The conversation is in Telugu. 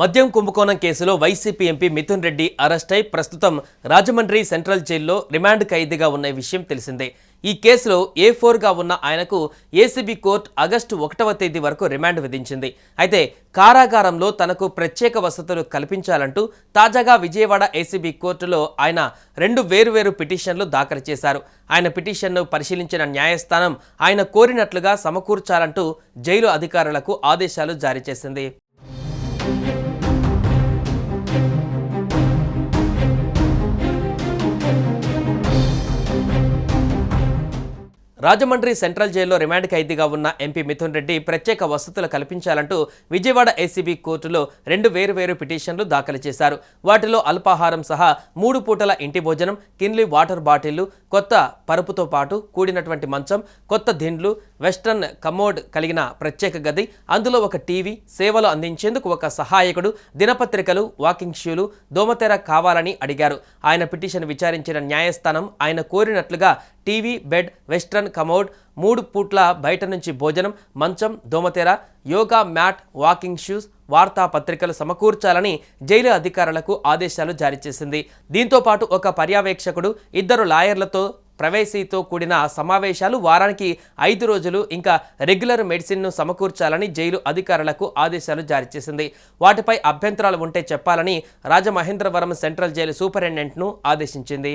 మద్యం కుంభకోణం కేసులో YCP MP Mithun Reddy arrest అయి ప్రస్తుతం రాజమండ్రి సెంట్రల్ జైల్లో రిమాండ్ ఖైదీగా ఉన్న విషయం తెలిసిందే. ఈ కేసులో ఏ ఫోర్గా ఉన్న ఆయనకు ఏసీబీ కోర్టు ఆగస్టు ఒకటవ తేదీ వరకు రిమాండ్ విధించింది. అయితే కారాగారంలో తనకు ప్రత్యేక వసతులు కల్పించాలంటూ తాజాగా విజయవాడ ఏసీబీ కోర్టులో ఆయన రెండు వేరువేరు పిటిషన్లు దాఖలు చేశారు. ఆయన పిటిషన్ను పరిశీలించిన న్యాయస్థానం ఆయన కోరినట్లుగా సమకూర్చాలంటూ జైలు అధికారులకు ఆదేశాలు జారీ చేసింది. రాజమండ్రి సెంట్రల్ జైల్లో రిమాండ్ ఖైదీగా ఉన్న ఎంపీ మిథున్ రెడ్డి ప్రత్యేక వసతులు కల్పించాలంటూ విజయవాడ ఏసీబీ కోర్టులో రెండు వేరువేరు పిటిషన్లు దాఖలు చేశారు. వాటిలో అల్పాహారం సహా మూడు పూటల ఇంటి భోజనం కిన్లీ వాటర్ బాటిళ్ళు కొత్త పరుపుతో పాటు కూడినటువంటి మంచం కొత్త దిండ్లు వెస్ట్రన్ కమోడ్ కలిగిన ప్రత్యేక గది అందులో ఒక టీవీ సేవలు అందించేందుకు ఒక సహాయకుడు దినపత్రికలు వాకింగ్ షూలు దోమతెర కావాలని అడిగారు. ఆయన పిటిషన్ విచారించిన న్యాయస్థానం ఆయన కోరినట్లుగా టీవీ బెడ్ వెస్ట్రన్ కమోడ్ మూడు పూట్ల బయట నుంచి భోజనం మంచం దోమతెర యోగా మ్యాట్ వాకింగ్ షూస్ వార్తాపత్రికలు సమకూర్చాలని జైలు అధికారులకు ఆదేశాలు జారీ చేసింది. దీంతో పాటు ఒక పర్యవేక్షకుడు ఇద్దరు లాయర్లతో ప్రవేశీతో కూడిన సమావేశాలు వారానికి ఐదు రోజులు ఇంకా రెగ్యులర్ మెడిసిన్ను సమకూర్చాలని జైలు అధికారులకు ఆదేశాలు జారీ చేసింది. వాటిపై అభ్యంతరాలు ఉంటే చెప్పాలని రాజమహేంద్రవరం సెంట్రల్ జైలు సూపరింటెండెంట్ను ఆదేశించింది.